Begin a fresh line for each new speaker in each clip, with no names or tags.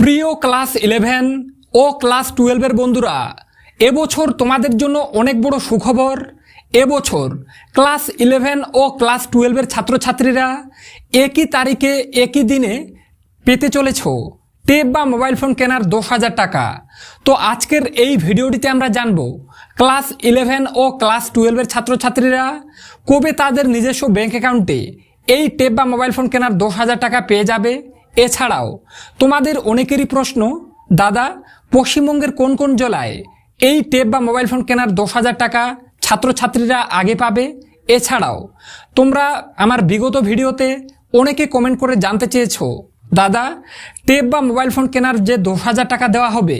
প্রিয় class eleven ও class টুয়েলভের বন্ধুরা, এবছর তোমাদের জন্য অনেক বড় সুখবর। এবছর ক্লাস ইলেভেন ও ক্লাস টুয়েলভের ছাত্রছাত্রীরা একই তারিখে, একই দিনে পেতে চলেছ। টেপ বা মোবাইল ফোন কেনার দশ হাজার টাকা। তো আজকের এই ভিডিওটিতে আমরা জানব, ক্লাস ইলেভেন ও ক্লাস টুয়েলভের ছাত্রছাত্রীরা কবে তাদের নিজস্ব ব্যাংক অ্যাকাউন্টে এই টেপ বা মোবাইল ফোন কেনার দশ হাজার টাকা পেয়ে যাবে এছাড়াও, তোমাদের অনেকেরই প্রশ্ন, দাদা, পশ্চিমবঙ্গের কোন কোন জেলায় এই টেপ বা মোবাইল ফোন কেনার দশ হাজার টাকা ছাত্রছাত্রীরা আগে পাবে? এছাড়াও, তোমরা আমার বিগত ভিডিওতে অনেকে কমেন্ট করে জানতে চেয়েছো, দাদা, টেপ বা মোবাইল ফোন কেনার যে দশ হাজার টাকা দেওয়া হবে,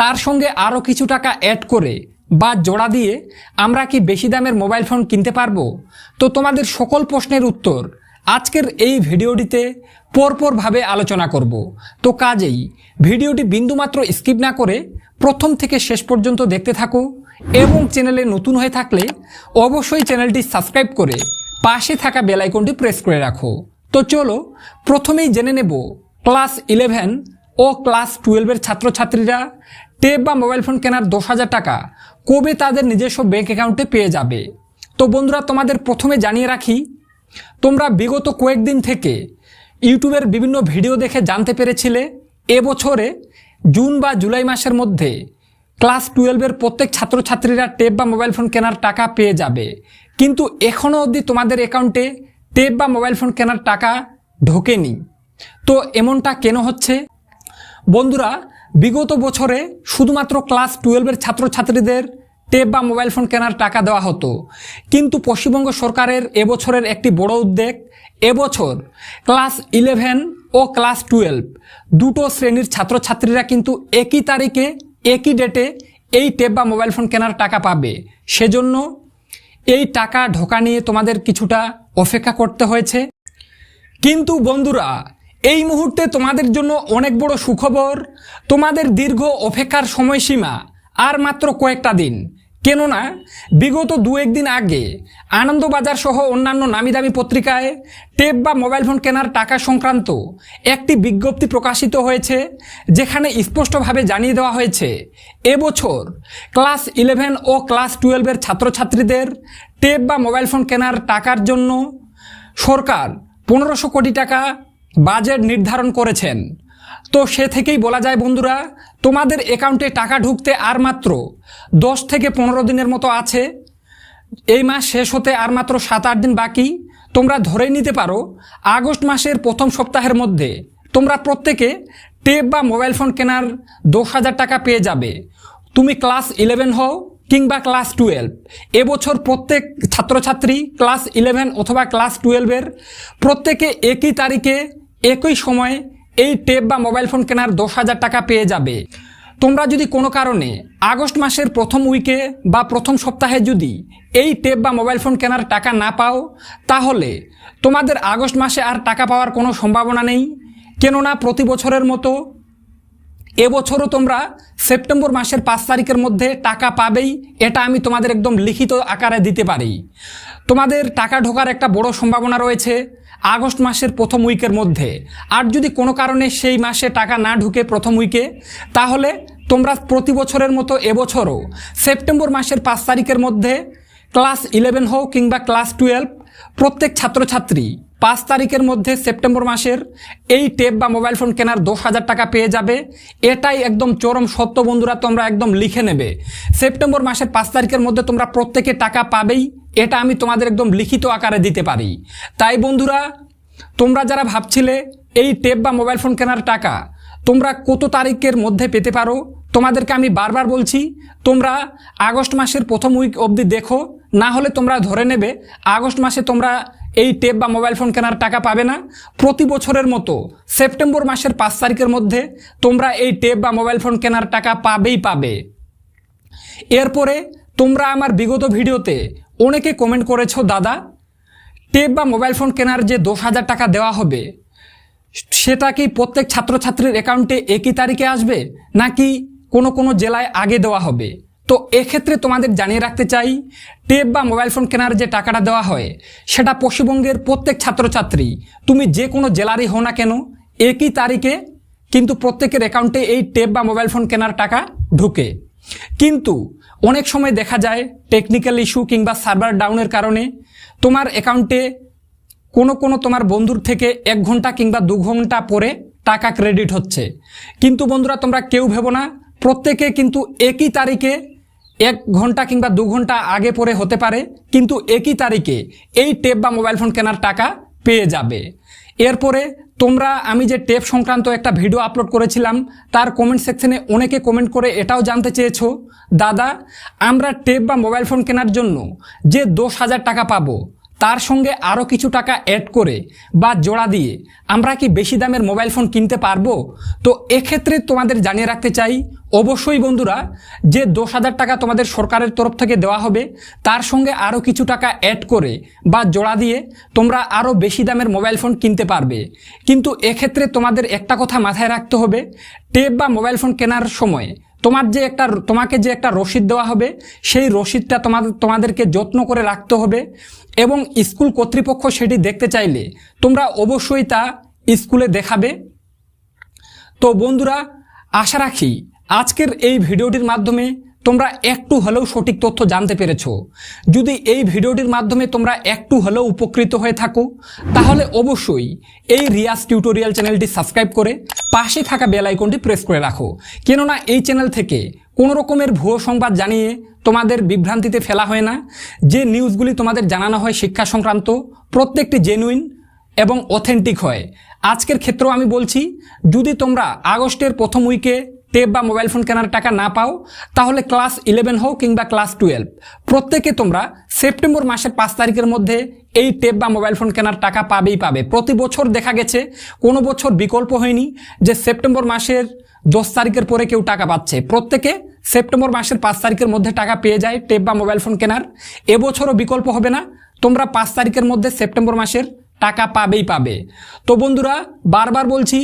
তার সঙ্গে আরও কিছু টাকা অ্যাড করে বা জোড়া দিয়ে আমরা কি বেশি দামের মোবাইল ফোন কিনতে পারব? তো তোমাদের সকল প্রশ্নের উত্তর আজকের এই ভিডিওটিতে পরপরভাবে আলোচনা করব। তো কাজেই ভিডিওটি বিন্দুমাত্র স্কিপ না করে প্রথম থেকে শেষ পর্যন্ত দেখতে থাকো এবং চ্যানেলে নতুন হয়ে থাকলে অবশ্যই চ্যানেলটি সাবস্ক্রাইব করে পাশে থাকা বেল আইকনটি প্রেস করে রাখো। তো চলো প্রথমেই জেনে নেব ক্লাস ইলেভেন ও ক্লাস টুয়েলভের ছাত্রছাত্রীরা টেপ বা মোবাইল ফোন কেনার দশ হাজার টাকা কবে তাদের নিজস্ব ব্যাংক অ্যাকাউন্টে পেয়ে যাবে? তো বন্ধুরা, তোমাদের প্রথমে জানিয়ে রাখি তোমরা বিগত কয়েকদিন থেকে ইউটিউবের বিভিন্ন ভিডিও দেখে জানতে পেরেছিলে, এবছরে জুন বা জুলাই মাসের মধ্যে ক্লাস টুয়েলভের প্রত্যেক ছাত্রছাত্রীরা টেপ বা মোবাইল ফোন কেনার টাকা পেয়ে যাবে। কিন্তু এখনও অবধি তোমাদের অ্যাকাউন্টে টেপ বা মোবাইল ফোন কেনার টাকা ঢোকেনি। তো এমনটা কেন হচ্ছে? বন্ধুরা, বিগত বছরে শুধুমাত্র ক্লাস টুয়েলভের ছাত্রছাত্রীদের টেপ বা মোবাইল ফোন কেনার টাকা দেওয়া হতো। কিন্তু পশ্চিমবঙ্গ সরকারের এবছরের একটি বড় উদ্যোগ এবছর ক্লাস ইলেভেন ও ক্লাস টুয়েলভ দুটো শ্রেণির ছাত্রছাত্রীরা কিন্তু একই তারিখে, একই ডেটে এই টেপ বা মোবাইল ফোন কেনার টাকা পাবে। সেজন্য এই টাকা ঢোকা নিয়ে তোমাদের কিছুটা অপেক্ষা করতে হয়েছে। কিন্তু বন্ধুরা, এই মুহূর্তে তোমাদের জন্য অনেক বড় সুখবর, তোমাদের দীর্ঘ অপেক্ষার সময়সীমা, আর মাত্র কয়েকটা দিন। কেননা বিগত দু একদিন আগে আনন্দবাজার সহ অন্যান্য নামি দামি পত্রিকায় টেপ বা মোবাইল ফোন কেনার টাকা সংক্রান্ত একটি বিজ্ঞপ্তি প্রকাশিত হয়েছে, যেখানে স্পষ্টভাবে জানিয়ে দেওয়া হয়েছে, এবছর ক্লাস ইলেভেন ও ক্লাস টুয়েলভের ছাত্রছাত্রীদের টেপ বা মোবাইল ফোন কেনার টাকার জন্য সরকার পনেরোশো কোটি টাকা বাজেট নির্ধারণ করেছেন। তো সে থেকেই বলা যায় বন্ধুরা তোমাদের অ্যাকাউন্টে টাকা ঢুকতে আর মাত্র দশ থেকে পনেরো দিনের মতো আছে। এই মাস শেষ হতে আর মাত্র সাত আট দিন বাকি। তোমরা ধরেই নিতে পারো, আগস্ট মাসের প্রথম সপ্তাহের মধ্যে তোমরা প্রত্যেকে টেপ বা মোবাইল ফোন কেনার দশ হাজার টাকা পেয়ে যাবে। তুমি ক্লাস ইলেভেন হও কিংবা ক্লাস টুয়েলভ এবছর প্রত্যেক ছাত্রছাত্রী ক্লাস ইলেভেন অথবা ক্লাস টুয়েলভের প্রত্যেকে একই তারিখে একই সময়ে এই টেপ বা মোবাইল ফোন কেনার দশ হাজার টাকা পেয়ে যাবে। তোমরা যদি কোনো কারণে আগস্ট মাসের প্রথম উইকে বা প্রথম সপ্তাহে যদি এই টেপ বা মোবাইল ফোন কেনার টাকা না পাও, তাহলে তোমাদের আগস্ট মাসে আর টাকা পাওয়ার কোনো সম্ভাবনা নেই। কেননা প্রতি বছরের মতো এবছরও তোমরা সেপ্টেম্বর মাসের পাঁচ তারিখের মধ্যে টাকা পাবেই, এটা আমি তোমাদের একদম লিখিত আকারে দিতে পারি। তোমাদের টাকা ঢোকার একটা বড় সম্ভাবনা রয়েছে। আগস্ট মাসের প্রথম উইকের মধ্যে। আর যদি কোনো কারণে সেই মাসে টাকা না ঢুকে প্রথম উইকে, তাহলে তোমরা প্রতি বছরের মতো এবছরও সেপ্টেম্বর মাসের পাঁচ তারিখের মধ্যে ক্লাস ইলেভেন হোক কিংবা ক্লাস টুয়েলভ, প্রত্যেক ছাত্রছাত্রী পাঁচ তারিখের মধ্যে সেপ্টেম্বর মাসের এই টেপ বা মোবাইল ফোন কেনার দশ হাজার টাকা পেয়ে যাবে। এটাই একদম চরম সত্য বন্ধুরা, তোমরা একদম লিখে নেবে। সেপ্টেম্বর মাসের পাঁচ তারিখের মধ্যে তোমরা প্রত্যেকে টাকা পাবেই। এটা আমি তোমাদের একদম লিখিত আকারে দিতে পারি। তাই বন্ধুরা, তোমরা যারা ভাবছিলে এই টেপ বা মোবাইল ফোন কেনার টাকা, তোমরা কত তারিখের মধ্যে পেতে পারো? তোমাদেরকে আমি বারবার বলছি, তোমরা আগস্ট মাসের প্রথম উইক অবধি দেখো, না হলে তোমরা ধরে নেবে, আগস্ট মাসে তোমরা এই টেপ বা মোবাইল ফোন কেনার টাকা পাবে না। প্রতি বছরের মতো সেপ্টেম্বর মাসের পাঁচ তারিখের মধ্যে তোমরা এই টেপ বা মোবাইল ফোন কেনার টাকা পাবেই পাবে। এরপরে তোমরা আমার বিগত ভিডিওতে অনেকে কমেন্ট করেছ, দাদা, টেপ বা মোবাইল ফোন কেনার যে দশ হাজার টাকা দেওয়া হবে, সেটা কি প্রত্যেক ছাত্রছাত্রীর অ্যাকাউন্টে একই তারিখে আসবে? নাকি কোনো কোনো জেলায় আগে দেওয়া হবে? তো এক্ষেত্রে তোমাদের জানিয়ে রাখতে চাই, টেপ বা মোবাইল ফোন কেনার যে টাকাটা দেওয়া হয়, সেটা পশ্চিমবঙ্গের প্রত্যেক ছাত্রছাত্রী, তুমি যে কোনো জেলারই হও না কেন, একই তারিখে কিন্তু প্রত্যেকের অ্যাকাউন্টে এই টেপ বা মোবাইল ফোন কেনার টাকা ঢুকে। কিন্তু অনেক সময় দেখা যায় টেকনিক্যাল ইস্যু কিংবা সার্ভার ডাউনের কারণে তোমার অ্যাকাউন্টে কোনো কোনো তোমার বন্ধুর থেকে এক ঘণ্টা কিংবা দু ঘণ্টা পরে টাকা ক্রেডিট হচ্ছে। কিন্তু বন্ধুরা, তোমরা কেউ ভেবো না, প্রত্যেকে কিন্তু একই তারিখে এক ঘণ্টা কিংবা দু ঘণ্টা আগে পরে হতে পারে, কিন্তু একই তারিখে এই টেপ বা মোবাইল ফোন কেনার টাকা পেয়ে যাবে। এরপরে তোমরা, আমি যে টেপ সংক্রান্ত একটা ভিডিও আপলোড করেছিলাম, তার কমেন্ট সেকশনে অনেকে কমেন্ট করে এটাও জানতে চেয়েছ। দাদা, আমরা টেপ বা মোবাইল ফোন কেনার জন্য যে দশ হাজার টাকা পাবো তার সঙ্গে আরও কিছু টাকা অ্যাড করে বা জোড়া দিয়ে আমরা কি বেশি দামের মোবাইল ফোন কিনতে পারব? তো এক্ষেত্রে তোমাদের জানিয়ে রাখতে চাই, অবশ্যই বন্ধুরা, যে দশ হাজার টাকা তোমাদের সরকারের তরফ থেকে দেওয়া হবে, তার সঙ্গে আরও কিছু টাকা অ্যাড করে বা জোড়া দিয়ে তোমরা আরও বেশি দামের মোবাইল ফোন কিনতে পারবে। কিন্তু এক্ষেত্রে তোমাদের একটা কথা মাথায় রাখতে হবে, টেপ বা মোবাইল ফোন কেনার সময় তোমার যে একটা, তোমাকে যে একটা রসিদ দেওয়া হবে, সেই রসিদটা তোমাদের তোমাদেরকে যত্ন করে রাখতে হবে এবং স্কুল কর্তৃপক্ষ সেটি দেখতে চাইলে তোমরা অবশ্যই তা স্কুলে দেখাবে। তো বন্ধুরা, আশা রাখি আজকের এই ভিডিওটির মাধ্যমে তোমরা একটু হলেও সঠিক তথ্য জানতে পেরেছ। যদি এই ভিডিওটির মাধ্যমে তোমরা একটু হলেও উপকৃত হয়ে থাকো, তাহলে অবশ্যই এই রিয়াস টিউটোরিয়াল চ্যানেলটি সাবস্ক্রাইব করে পাশে থাকা বেল আইকনটি প্রেস করে রাখো। কেননা এই চ্যানেল থেকে কোনো রকমের ভুয়ো সংবাদ জানিয়ে তোমাদের বিভ্রান্তিতে ফেলা হয় না। যে নিউজগুলি তোমাদের জানানো হয় শিক্ষা সংক্রান্ত, প্রত্যেকটি জেনুইন এবং অথেন্টিক হয়। আজকের ক্ষেত্রেও আমি বলছি, যদি তোমরা আগস্টের প্রথম উইকে টেপ বা মোবাইল ফোন কেনার টাকা না পাও, তাহলে ক্লাস ইলেভেন হোক কিংবা ক্লাস টুয়েলভ প্রত্যেকে তোমরা সেপ্টেম্বর মাসের পাঁচ তারিখের মধ্যে এই টেপ বা মোবাইল ফোন কেনার টাকা পাবেই পাবে। প্রতি বছর দেখা গেছে, কোনো বছর বিকল্প হয়নি যে সেপ্টেম্বর মাসের দশ তারিখের পরে কেউ টাকা পাচ্ছে। প্রত্যেকে সেপ্টেম্বর মাসের পাঁচ তারিখের মধ্যে টাকা পেয়ে যায় টেপ বা মোবাইল ফোন কেনার। এবছরও বিকল্প হবে না, তোমরা পাঁচ তারিখের মধ্যে সেপ্টেম্বর মাসের টাকা পাবেই পাবে। তো বন্ধুরা, বারবার বলছি,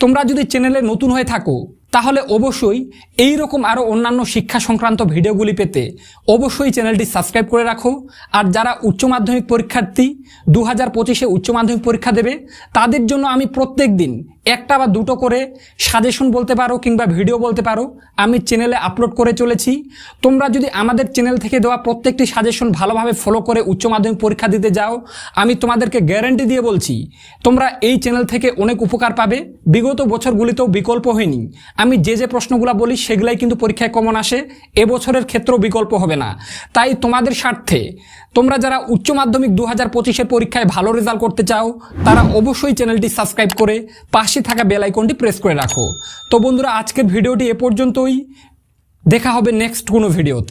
তোমরা যদি চ্যানেলে নতুন হয়ে থাকো তাহলে অবশ্যই এই রকম আরও অন্যান্য শিক্ষা সংক্রান্ত ভিডিওগুলি পেতে অবশ্যই চ্যানেলটি সাবস্ক্রাইব করে রাখো। আর যারা উচ্চ মাধ্যমিক পরীক্ষার্থী দু হাজার পঁচিশে উচ্চ মাধ্যমিক পরীক্ষা দেবে, তাদের জন্য আমি প্রত্যেক দিন একটা বা দুটো করে সাজেশন বলতে পারো কিংবা ভিডিও বলতে পারো আমি চ্যানেলে আপলোড করে চলেছি। তোমরা যদি আমাদের চ্যানেল থেকে দেওয়া প্রত্যেকটি সাজেশন ভালোভাবে ফলো করে উচ্চ মাধ্যমিক পরীক্ষা দিতে যাও, আমি তোমাদেরকে গ্যারান্টি দিয়ে বলছি, তোমরা এই চ্যানেল থেকে অনেক উপকার পাবে। বিগত বছরগুলিতেও বিকল্প হয়নি। আমি যে যে প্রশ্নগুলো বলি, সেগুলাই কিন্তু পরীক্ষায় কমন আসে। এবছরের ক্ষেত্রেও বিকল্প হবে না। তাই তোমাদের স্বার্থে তোমরা যারা উচ্চ মাধ্যমিক দু হাজার পঁচিশের পরীক্ষায় ভালো রেজাল্ট করতে চাও, তারা অবশ্যই চ্যানেলটি সাবস্ক্রাইব করে পাশে থাকা বেল আইকনটি প্রেস করে রাখো। তো বন্ধুরা, আজকের ভিডিওটি এ পর্যন্তই। দেখা হবে নেক্সট কোনো ভিডিওতে।